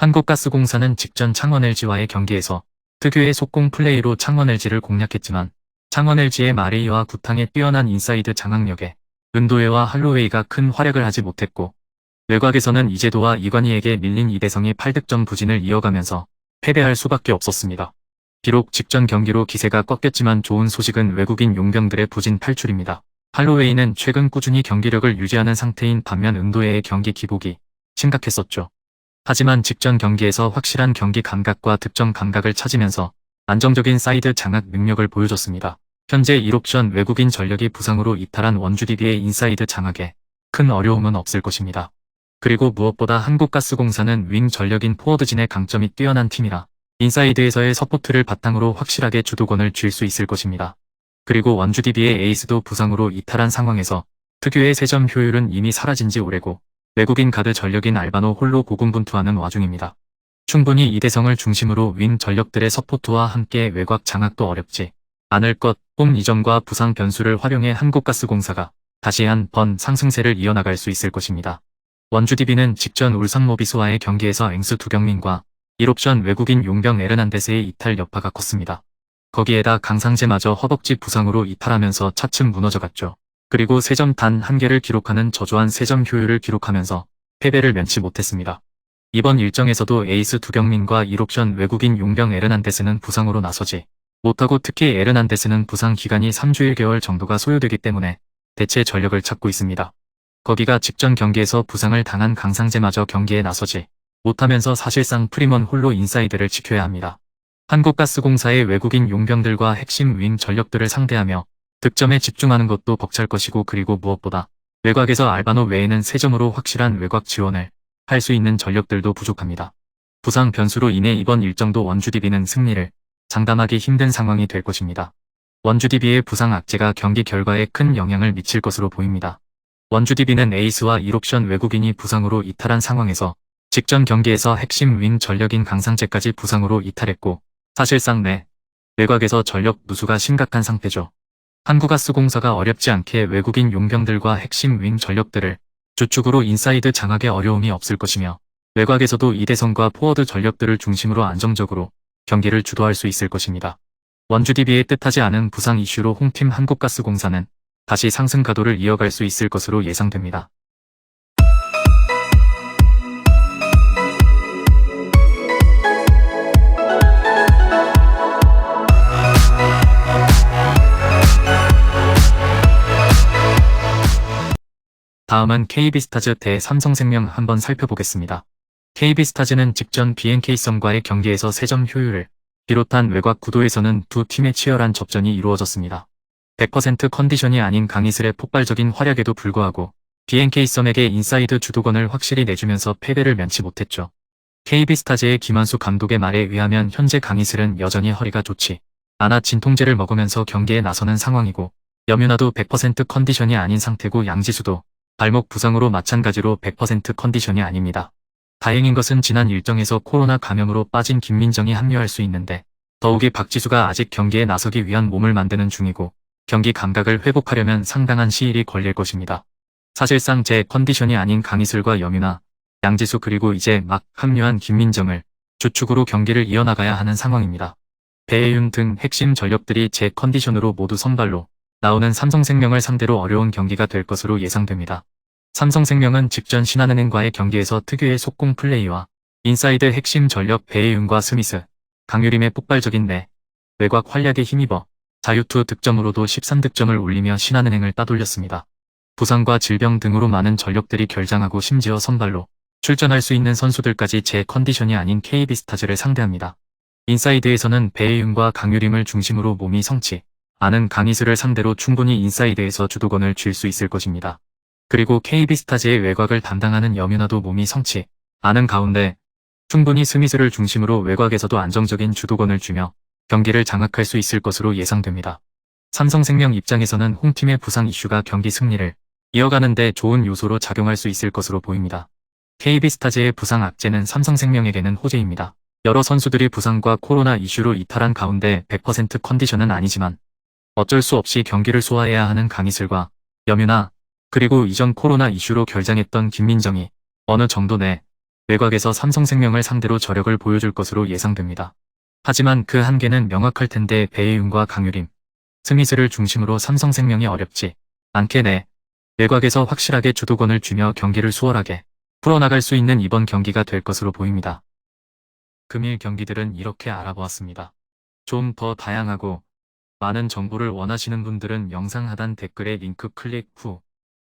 한국가스공사는 직전 창원 LG와의 경기에서 특유의 속공 플레이로 창원 LG를 공략했지만 창원 LG의 마레이와 구탕의 뛰어난 인사이드 장악력에 은도회와 할로웨이가 큰 활약을 하지 못했고 외곽에서는 이재도와 이관희에게 밀린 이대성이 8득점 부진을 이어가면서 패배할 수밖에 없었습니다. 비록 직전 경기로 기세가 꺾였지만 좋은 소식은 외국인 용병들의 부진 탈출입니다. 할로웨이는 최근 꾸준히 경기력을 유지하는 상태인 반면 은도회의 경기 기복이 심각했었죠. 하지만 직전 경기에서 확실한 경기 감각과 득점 감각을 찾으면서 안정적인 사이드 장악 능력을 보여줬습니다. 현재 1옵션 외국인 전력이 부상으로 이탈한 원주DB의 인사이드 장악에 큰 어려움은 없을 것입니다. 그리고 무엇보다 한국가스공사는 윙 전력인 포워드진의 강점이 뛰어난 팀이라 인사이드에서의 서포트를 바탕으로 확실하게 주도권을 쥘 수 있을 것입니다. 그리고 원주DB의 에이스도 부상으로 이탈한 상황에서 특유의 세점 효율은 이미 사라진 지 오래고 외국인 가드 전력인 알바노 홀로 고군분투하는 와중입니다. 충분히 이대성을 중심으로 윙 전력들의 서포트와 함께 외곽 장악도 어렵지 않을 것, 홈 이점과 부상 변수를 활용해 한국가스공사가 다시 한 번 상승세를 이어나갈 수 있을 것입니다. 원주DB는 직전 울산모비스와의 경기에서 앵스 두경민과 1옵션 외국인 용병 에르난데스의 이탈 여파가 컸습니다. 거기에다 강상재마저 허벅지 부상으로 이탈하면서 차츰 무너져갔죠. 그리고 세점 단 한 개를 기록하는 저조한 세점 효율을 기록하면서 패배를 면치 못했습니다. 이번 일정에서도 에이스 두경민과 1옵션 외국인 용병 에르난데스는 부상으로 나서지 못하고 특히 에르난데스는 부상 기간이 3주 1개월 정도가 소요되기 때문에 대체 전력을 찾고 있습니다. 거기가 직전 경기에서 부상을 당한 강상재마저 경기에 나서지 못하면서 사실상 프리먼 홀로 인사이드를 지켜야 합니다. 한국가스공사의 외국인 용병들과 핵심 윙 전력들을 상대하며 득점에 집중하는 것도 벅찰 것이고 그리고 무엇보다 외곽에서 알바노 외에는 세점으로 확실한 외곽 지원을 할 수 있는 전력들도 부족합니다. 부상 변수로 인해 이번 일정도 원주DB는 승리를 장담하기 힘든 상황이 될 것입니다. 원주DB의 부상 악재가 경기 결과에 큰 영향을 미칠 것으로 보입니다. 원주DB는 에이스와 1옵션 외국인이 부상으로 이탈한 상황에서 직전 경기에서 핵심 윙 전력인 강상재까지 부상으로 이탈했고 사실상 내 외곽에서 전력 누수가 심각한 상태죠. 한국가스공사가 어렵지 않게 외국인 용병들과 핵심 윙 전력들을 주축으로 인사이드 장악에 어려움이 없을 것이며 외곽에서도 이대성과 포워드 전력들을 중심으로 안정적으로 경기를 주도할 수 있을 것입니다. 원주DB의 뜻하지 않은 부상 이슈로 홈팀 한국가스공사는 다시 상승 가도를 이어갈 수 있을 것으로 예상됩니다. 다음은 KB스타즈 대 삼성생명 한번 살펴보겠습니다. KB스타즈는 직전 BNK썸과의 경기에서 세점 효율을 비롯한 외곽 구도에서는 두 팀의 치열한 접전이 이루어졌습니다. 100% 컨디션이 아닌 강희슬의 폭발적인 활약에도 불구하고 BNK썸에게 인사이드 주도권을 확실히 내주면서 패배를 면치 못했죠. KB스타즈의 김한수 감독의 말에 의하면 현재 강희슬은 여전히 허리가 좋지 않아 진통제를 먹으면서 경기에 나서는 상황이고 염윤아도 100% 컨디션이 아닌 상태고 양지수도 발목 부상으로 마찬가지로 100% 컨디션이 아닙니다. 다행인 것은 지난 일정에서 코로나 감염으로 빠진 김민정이 합류할 수 있는데 더욱이 박지수가 아직 경기에 나서기 위한 몸을 만드는 중이고 경기 감각을 회복하려면 상당한 시일이 걸릴 것입니다. 사실상 제 컨디션이 아닌 강희슬과 염윤아, 양지수 그리고 이제 막 합류한 김민정을 주축으로 경기를 이어나가야 하는 상황입니다. 배혜윤 등 핵심 전력들이 제 컨디션으로 모두 선발로 나오는 삼성생명을 상대로 어려운 경기가 될 것으로 예상됩니다. 삼성생명은 직전 신한은행과의 경기에서 특유의 속공 플레이와 인사이드 핵심 전력 배혜윤과 스미스, 강유림의 폭발적인 내, 외곽 활약에 힘입어 자유투 득점으로도 13득점을 올리며 신한은행을 따돌렸습니다. 부상과 질병 등으로 많은 전력들이 결장하고 심지어 선발로 출전할 수 있는 선수들까지 제 컨디션이 아닌 KB스타즈를 상대합니다. 인사이드에서는 배혜윤과 강유림을 중심으로 몸이 성치, 아는 강희수를 상대로 충분히 인사이드에서 주도권을 쥘 수 있을 것입니다. 그리고 KB스타즈의 외곽을 담당하는 염윤아도 몸이 성치 않은 가운데 충분히 스미스를 중심으로 외곽에서도 안정적인 주도권을 주며 경기를 장악할 수 있을 것으로 예상됩니다. 삼성생명 입장에서는 홈팀의 부상 이슈가 경기 승리를 이어가는데 좋은 요소로 작용할 수 있을 것으로 보입니다. KB스타즈의 부상 악재는 삼성생명에게는 호재입니다. 여러 선수들이 부상과 코로나 이슈로 이탈한 가운데 100% 컨디션은 아니지만 어쩔 수 없이 경기를 소화해야 하는 강희슬과 염유나 그리고 이전 코로나 이슈로 결장했던 김민정이 어느 정도 내 외곽에서 삼성생명을 상대로 저력을 보여줄 것으로 예상됩니다. 하지만 그 한계는 명확할 텐데 배혜윤과 강유림, 스미스를 중심으로 삼성생명이 어렵지 않게 내 외곽에서 확실하게 주도권을 주며 경기를 수월하게 풀어나갈 수 있는 이번 경기가 될 것으로 보입니다. 금일 경기들은 이렇게 알아보았습니다. 좀 더 다양하고 많은 정보를 원하시는 분들은 영상 하단 댓글에 링크 클릭 후